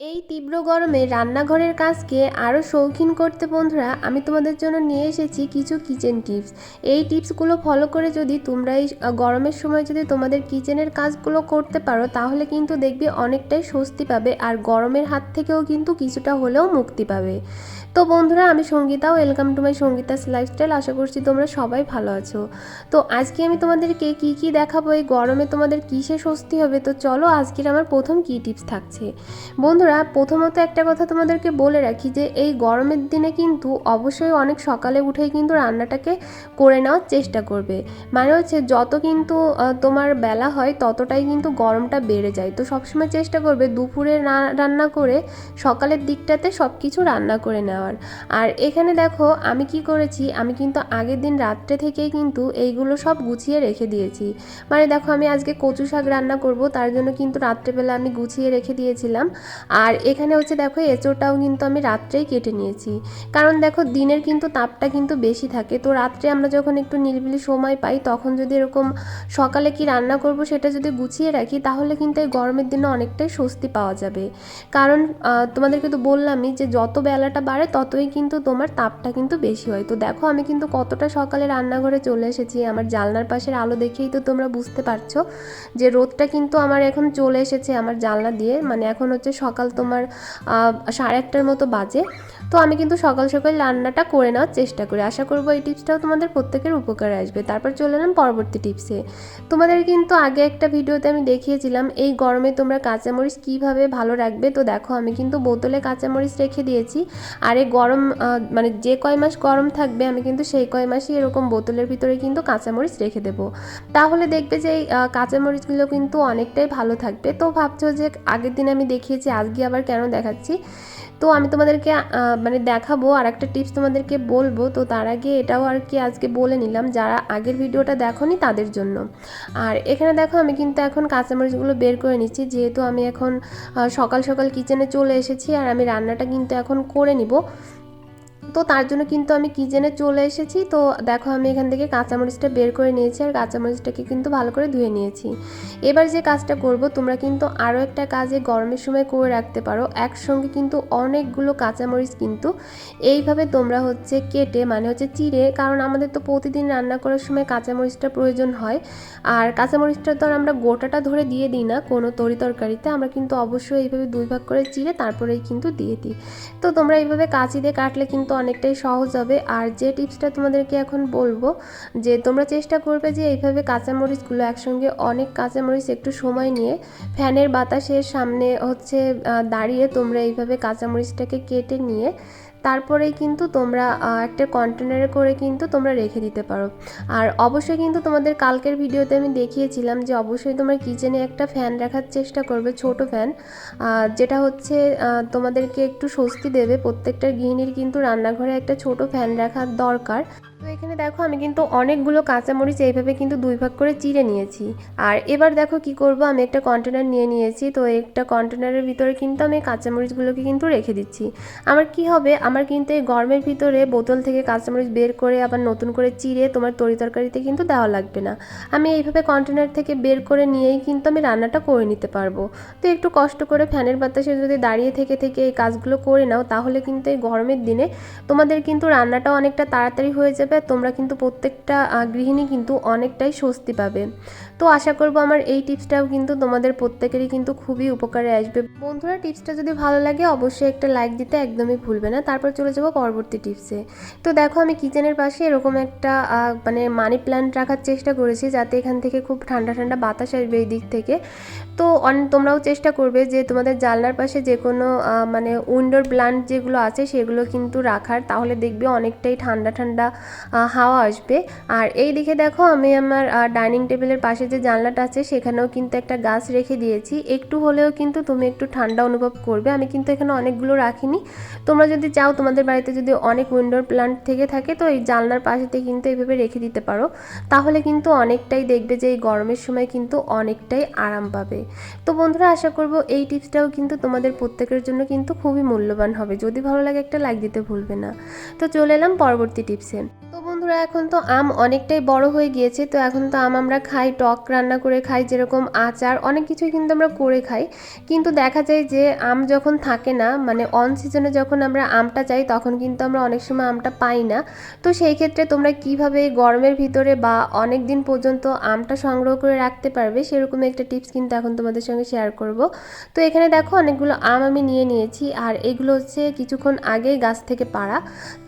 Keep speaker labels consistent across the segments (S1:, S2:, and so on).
S1: এই তীব্র গরমে রান্নাঘরের কাজকে আরও শৌখিন করতে বন্ধুরা, আমি তোমাদের জন্য নিয়ে এসেছি কিছু কিচেন টিপস এই টিপসগুলো ফলো করে যদি তোমরা এই গরমের সময় যদি তোমাদের কিচেনের কাজগুলো করতে পারো, তাহলে কিন্তু দেখবে অনেকটাই স্বস্তি পাবে আর গরমের হাত থেকেও কিন্তু কিছুটা হলেও মুক্তি পাবে। তো বন্ধুরা, আমি Sangeeta welcome to my Sangeeta's lifestyle আশা করছি তোমরা সবাই ভালো আছো। তো আজকে আমি তোমাদেরকে কি কি দেখাবো, এই গরমে তোমাদের কিসে স্বস্তি হবে, তো চলো আজকের আমার প্রথম কি টিপস থাকছে। বন্ধুরা প্রথমত একটা কথা তোমাদেরকে বলে রাখি যে, এই গরমের দিনে কিন্তু অবশ্যই অনেক সকালে উঠেই কিন্তু রান্নাটাকে করে নেওয়ার চেষ্টা করবে। মানে হচ্ছে, যত কিন্তু তোমার বেলা হয়, ততটাই কিন্তু গরমটা বেড়ে যায়। তো সবসময় চেষ্টা করবে দুপুরে রান্না করে সকালের দিকটাতে সব কিছু রান্না করে নেওয়ার। আর এখানে দেখো, আমি কি করেছি, আমি কিন্তু আগের দিন রাত্রে থেকেই কিন্তু এইগুলো সব গুছিয়ে রেখে দিয়েছি। মানে দেখো, আমি আজকে কচু শাক রান্না করব, তার জন্য কিন্তু রাত্রেবেলা আমি গুছিয়ে রেখে দিয়েছিলাম। আর এখানে হচ্ছে দেখো এঁচোড়টাও কিন্তু আমি রাত্রেই কেটে নিয়েছি। কারণ দেখো দিনের কিন্তু তাপটা কিন্তু বেশি থাকে। তো রাত্রে আমরা যখন একটু নিরিবিলি সময় পাই, তখন যদি এরকম সকালে কি রান্না করব সেটা যদি গুছিয়ে রাখি, তাহলে কিন্তু এই গরমের দিনে অনেকটাই স্বস্তি পাওয়া যাবে। কারণ তোমাদেরকে তো বললামই যে যত বেলাটা বাড়ে, ততই কিন্তু তোমার তাপটা কিন্তু বেশি হয়। তো দেখো আমি কিন্তু কতটা সকালে রান্নাঘরে চলে এসেছি। আমার জানলার পাশের আলো দেখেই তো তোমরা বুঝতে পারছ যে রোদটা কিন্তু আমার এখন চলে এসেছে আমার জানলা দিয়ে। মানে এখন হচ্ছে সকাল তোমার সাড়ে আটটার মতো বাজে। তো আমি কিন্তু সকাল সকাল রান্নাটা করে নেওয়ার চেষ্টা করি। আশা করব এই টিপসটাও তোমাদের প্রত্যেকের উপকারে আসবে। তারপর চলে এলাম পরবর্তী টিপসে। তোমাদের কিন্তু আগে একটা ভিডিওতে আমি দেখিয়েছিলাম, এই গরমে তোমরা কাঁচামরিচ কীভাবে ভালো রাখবে? তো দেখো, আমি কিন্তু বোতলে কাঁচামরিচ রেখে দিয়েছি। আর এই গরম মানে যে কয় মাস গরম থাকবে, আমি কিন্তু সেই কয় মাসই এরকম বোতলের ভিতরে কিন্তু কাঁচামরিচ রেখে দেবো। তাহলে দেখবে যে, এই কাঁচামরিচগুলো কিন্তু অনেকটাই ভালো থাকবে। তো ভাবছ যে আগের দিন আমি দেখিয়েছি, আজকে আবার কেন দেখাচ্ছি? তো আমি তোমাদেরকে মানে দেখাবো আর একটা টিপস তোমাদেরকে বলব। তো তার আগে এটাও আর কি আজকে বলে নিলাম, যারা আগের ভিডিওটা দেখনি তাদের জন্য। আর এখানে দেখো আমি কিন্তু এখন কাঁচামরিচগুলো বের করে নিচ্ছি, যেহেতু আমি এখন সকাল সকাল কিচেনে চলে এসেছি আর আমি রান্নাটা কিন্তু এখন করে নিব। তো তার জন্য কিন্তু আমি কিচেনে চলে এসেছি। তো দেখো আমি এখান থেকে কাঁচামরিচটা বের করে নিয়েছি আর কাঁচামরিচটাকে কিন্তু ভালো করে ধুয়ে নিয়েছি। এবার যে কাজটা করব, তোমরা কিন্তু আরও একটা কাজে গরমের সময় করে রাখতে পারো। একসঙ্গে কিন্তু অনেকগুলো কাঁচামরিচ কিন্তু এইভাবে তোমরা হচ্ছে কেটে মানে হচ্ছে চিড়ে, কারণ আমাদের তো প্রতিদিন রান্না করার সময় কাঁচামরিচটা প্রয়োজন হয়। আর কাঁচামরিচটা তো আর আমরা গোটাটা ধরে দিয়ে দিই না, কোনো তরি তরকারিতে। আমরা কিন্তু অবশ্যই এইভাবে দুই ভাগ করে চিড়ে তারপরেই কিন্তু দিয়ে দিই। তো তোমরা এইভাবে কাঁচি দিয়ে কাটলে কিন্তু অনেকটাই সহজ হবে। আর যে টিপসটা তোমাদেরকে এখন বলব, যে তোমরা চেষ্টা করবে যে এইভাবে কাঁচামরিচগুলো একসঙ্গে অনেক কাঁচামরিচ একটু সময় নিয়ে ফ্যানের বাতাসের সামনে হচ্ছে দাঁড়িয়ে তোমরা এইভাবে কাঁচামরিচটাকে কেটে নিয়ে তারপরেই কিন্তু তোমরা একটা কন্টেনারে করে কিন্তু তোমরা রেখে দিতে পারো। আর অবশ্যই কিন্তু তোমাদের কালকের ভিডিওতে আমি দেখিয়েছিলাম যে অবশ্যই তোমার কিচেনে একটা ফ্যান রাখার চেষ্টা করবে, ছোট ফ্যান যেটা হচ্ছে তোমাদেরকে একটু স্বস্তি দেবে। প্রত্যেকটা গৃহিণীর কিন্তু রান্নাঘরে একটা ছোট ফ্যান রাখার দরকার। তো এখানে দেখো আমি কিন্তু অনেকগুলো কাঁচামরিচ এইভাবে কিন্তু দুই ভাগ করে চিড়ে নিয়েছি। আর এবার দেখো কি করব? আমি একটা কন্টেনার নিয়ে নিয়েছি, তো একটা কন্টেনারের ভিতরে কিন্তু আমি কাঁচামরিচগুলোকে কিন্তু রেখে দিচ্ছি। আমার কি হবে? আমার কিন্তু এই গরমের ভিতরে বোতল থেকে কাঁচামরিচ বের করে আবার নতুন করে চিড়ে তোমার তরি তরকারিতে কিন্তু দেওয়া লাগবে না। আমি এইভাবে কন্টেনার থেকে বের করে নিয়েই কিন্তু আমি রান্নাটা করে নিতে পারব। তো একটু কষ্ট করে ফ্যানের বাতাসে যদি দাঁড়িয়ে থেকে থেকে এই কাজগুলো করে নাও, তাহলে কিন্তু এই গরমের দিনে তোমাদের কিন্তু রান্নাটা অনেকটা তাড়াতাড়ি হয়ে যাবে। আর তোমরা কিন্তু প্রত্যেকটা গৃহিণী কিন্তু অনেকটাই স্বস্তি পাবে। তো আশা করব আমার এই টিপসটাও কিন্তু তোমাদের প্রত্যেকেরই কিন্তু খুবই উপকারে আসবে। বন্ধুরা, টিপসটা যদি ভালো লাগে অবশ্যই একটা লাইক দিতে একদমই ভুলবে না। তারপর চলে যাব পরবর্তী টিপসে। তো দেখো, আমি কিচেনের পাশে এরকম একটা মানে মানি প্ল্যান্ট রাখার চেষ্টা করেছি যাতে এখান থেকে খুব ঠান্ডা ঠান্ডা বাতাস আসবে এই দিক থেকে। তো তোমরাও চেষ্টা করবে যে তোমাদের জানলার পাশে যে কোনো মানে উইন্ডোর প্ল্যান্ট যেগুলো আছে সেগুলো কিন্তু রাখার, তাহলে দেখবে অনেকটাই ঠান্ডা ঠান্ডা হাওয়া আসবে। আর এই দিকে দেখো, আমি আমার ডাইনিং টেবিলের পাশে যে জানলাটা আছে সেখানেও কিন্তু একটা গাছ রেখে দিয়েছি। একটু হলেও কিন্তু তুমি একটু ঠান্ডা অনুভব করবে। আমি কিন্তু এখানে অনেকগুলো রাখিনি। তোমরা যদি চাও তোমাদের বাড়িতে যদি অনেক উইন্ডোর প্ল্যান্ট থেকে থাকে, তো এই জানলার পাশেতে কিন্তু এইভাবে রেখে দিতে পারো। তাহলে কিন্তু অনেকটাই দেখবে যে এই গরমের সময় কিন্তু অনেকটাই আরাম পাবে। তো বন্ধুরা, আশা করব এই টিপসটাও কিন্তু তোমাদের প্রত্যেকের জন্য কিন্তু খুবই মূল্যবান হবে। যদি ভালো লাগে একটা লাইক দিতে ভুলবে না। তো চলে এলাম পরবর্তী টিপসে। বন্ধুরা, এখন তো আম অনেকটাই বড় হয়ে গিয়েছে, তো এখন তো আম আমরা খাই, টক রান্না করে খাই, যেরকম আচার, অনেক কিছুই কিন্তু আমরা করে খাই। কিন্তু দেখা যায় যে আম যখন থাকে না মানে অন সিজনে যখন আমরা আমটা চাই, তখন কিন্তু আমরা অনেক সময় আমটা পাই না। তো সেই ক্ষেত্রে তোমরা কীভাবে গরমের ভিতরে বা অনেক দিন পর্যন্ত আমটা সংগ্রহ করে রাখতে পারবে সেরকম একটা টিপস কিন্তু এখন তোমাদের সঙ্গে শেয়ার করব। তো এখানে দেখো, অনেকগুলো আম আমি নিয়ে নিয়েছি, আর এগুলো হচ্ছে কিছুক্ষণ আগেই গাছ থেকে পাড়া।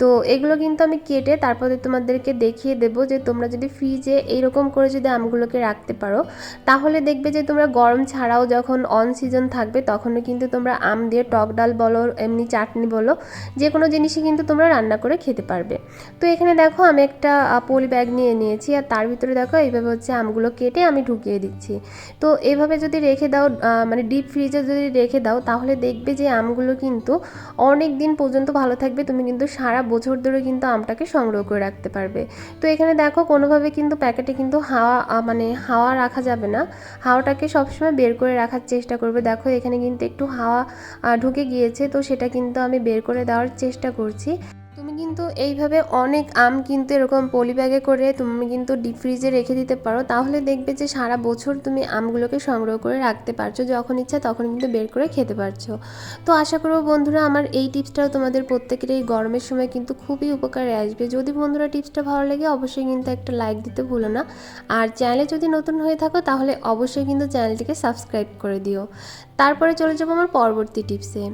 S1: তো এগুলো কিন্তু আমি কেটে তারপরে তোমাদেরকে দেখিয়ে দেব যে তোমরা যদি ফ্রিজে এইরকম করে যদি আমগুলোকে রাখতে পারো, তাহলে দেখবে যে তোমরা গরম ছাড়াও যখন অন সিজন থাকবে, তখনও কিন্তু তোমরা আম দিয়ে টক ডাল বলো, এমনি চাটনি বলো যে কোনো জিনিসই কিন্তু তোমরা রান্না করে খেতে পারবে। তো এখানে দেখো আমি একটা পলি ব্যাগ নিয়ে নিয়েছি, আর তার ভিতরে দেখো এইভাবে হচ্ছে আমগুলো কেটে আমি ঢুকিয়ে দিচ্ছি। তো এইভাবে যদি রেখে দাও মানে ডিপ ফ্রিজে যদি রেখে দাও, তাহলে দেখবে যে আমগুলো কিন্তু অনেক দিন পর্যন্ত ভালো থাকবে, তুমি কিন্তু সারা বছর ধরে কিন্তু আমটাকে সংগ্রহ করে রাখতে পারবে। তো এখানে দেখো কোনোভাবে কিন্তু প্যাকেটে কিন্তু হাওয়া মানে হাওয়া রাখা যাবে না। হাওয়াটাকে সবসময় বের করে রাখার চেষ্টা করবে। দেখো এখানে কিন্তু একটু হাওয়া ঢুকে গিয়েছে, তো সেটা কিন্তু আমি বের করে দেওয়ার চেষ্টা করছি। তুমি কিন্তু এইভাবে অনেক আম কিন্তু এরকম পলি ব্যাগে করে তুমি কিন্তু ডিপ ফ্রিজে রেখে দিতে পারো। তাহলে দেখবে যে সারা বছর তুমি আমগুলোকে সংগ্রহ করে রাখতে পারছ। যখন ইচ্ছা তখন কিন্তু বের করে খেতে পারছ। তো আশা করব বন্ধুরা আমার এই টিপসটাও তোমাদের প্রত্যেকের এই গরমের সময় কিন্তু খুবই উপকারে আসবে। যদি বন্ধুরা টিপসটা ভালো লাগে অবশ্যই কিন্তু একটা লাইক দিতে ভুলো না। আর চ্যানেলে যদি নতুন হয়ে থাকো তাহলে অবশ্যই কিন্তু চ্যানেলটিকে সাবস্ক্রাইব করে দিও। তারপরে চলে যাব আমার পরবর্তী টিপসে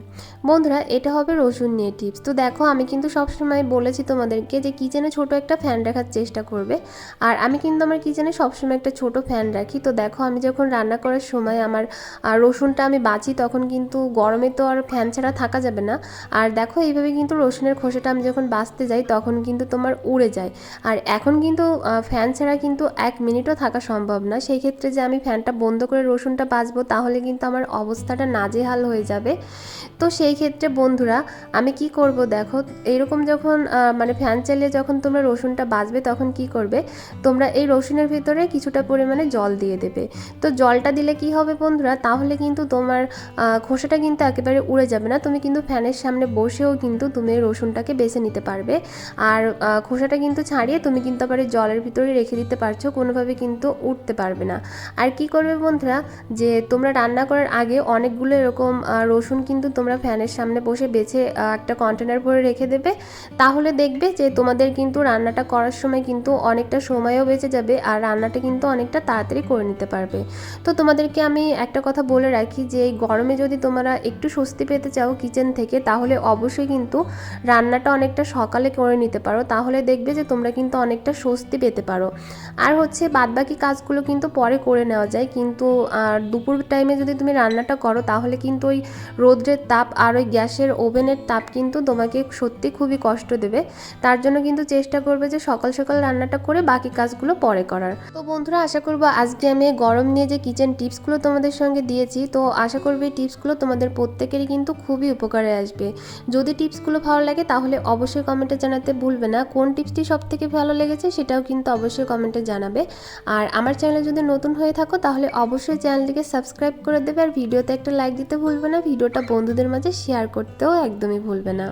S1: বন্ধুরা এটা হবে রসুন নিয়ে টিপস তো দেখো আমি কিন্তু সবসময় বলেছি তোমাদেরকে যে কিচেনে ছোট একটা ফ্যান রাখার চেষ্টা করবে। আর আমি কিন্তু আমার কিচেনে সবসময় একটা ছোট ফ্যান রাখি। তো দেখো, আমি যখন রান্না করার সময় আমার রসুনটা আমি বাঁচি, তখন কিন্তু গরমে তো আর ফ্যান ছাড়া থাকা যাবে না। আর দেখো, এইভাবে কিন্তু রসুনের খোসাটা আমি যখন বাঁচতে যাই, তখন কিন্তু তোমার উড়ে যায়। আর এখন কিন্তু ফ্যান ছাড়া কিন্তু এক মিনিটও থাকা সম্ভব না। সেই ক্ষেত্রে যে আমি ফ্যানটা বন্ধ করে রসুনটা বাঁচবো, তাহলে কিন্তু আমার অবস্থাটা নাজেহাল হয়ে যাবে। তো সেই ক্ষেত্রে বন্ধুরা, আমি কি করব দেখো এইরকম যখন মানে ফ্যান চালিয়ে যখন তোমরা রসুনটা বাজবে তখন কি করবে? তোমরা এই রসুনের ভিতরে কিছুটা পরিমাণে জল দিয়ে দেবে। তো জলটা দিলে কি হবে বন্ধুরা? তাহলে কিন্তু তোমার খোসাটা কিন্তু একেবারে উড়ে যাবে না। তুমি কিন্তু ফ্যানের সামনে বসেও কিন্তু তুমি রসুনটাকে বেছে নিতে পারবে। আর খোসাটা কিন্তু ছাড়িয়ে তুমি কিন্তু আবার জলের ভিতরে রেখে দিতে পারছ, কোনোভাবে কিন্তু উঠতে পারবে না। আর কি করবে বন্ধুরা? যে তোমরা রান্না করার আগে অনেকগুলো এরকম রসুন কিন্তু তোমরা ফ্যানের সামনে বসে বেছে একটা কন্টেনার ভরে রেখে দেবে। তাহলে দেখবে যে তোমাদের কিন্তু রান্নাটা করার সময় কিন্তু অনেকটা সময়ও বেঁচে যাবে আর রান্নাটা কিন্তু অনেকটা তাড়াতাড়ি করে নিতে পারবে। তো তোমাদেরকে আমি একটা কথা বলে রাখি যে, এই গরমে যদি তোমরা একটু স্বস্তি পেতে চাও কিচেন থেকে, তাহলে অবশ্যই কিন্তু রান্নাটা অনেকটা সকালে করে নিতে পারো। তাহলে দেখবে যে তোমরা কিন্তু অনেকটা স্বস্তি পেতে পারো। আর হচ্ছে বাদবাকি কাজগুলো কিন্তু পরে করে নেওয়া যায়। কিন্তু আর দুপুর টাইমে যদি তুমি রান্নাটা করো, তাহলে কিন্তু ওই রোদ্রের তাপ আর ওই গ্যাসের ওভেনের তাপ কিন্তু তোমাকে সত্যি খুবই কষ্ট দেবে। তার জন্য কিন্তু চেষ্টা করবে যে সকাল সকাল রান্নাটা করে বাকি কাজগুলো পরে করার। তো বন্ধুরা, আশা করব আজকে আমি গরম নিয়ে যে কিচেন টিপসগুলো তোমাদের সঙ্গে দিয়েছি, তো আশা করব এই টিপসগুলো তোমাদের প্রত্যেকেরই কিন্তু খুবই উপকারে আসবে। যদি টিপসগুলো ভালো লাগে তাহলে অবশ্যই কমেন্টে জানাতে ভুলবে না। কোন টিপসটি সব থেকে ভালো লেগেছে সেটাও কিন্তু অবশ্যই কমেন্টে জানাবে। আর আমার চ্যানেলে যদি নতুন হয়ে থাকো তাহলে অবশ্যই চ্যানেলটিকে সাবস্ক্রাইব করে দেবে। আর ভিডিওতে একটা লাইক দিতে ভুলবে না, ভিডিওটা বন্ধুদের মাঝে শেয়ার করতেও একদমই ভুলবে না।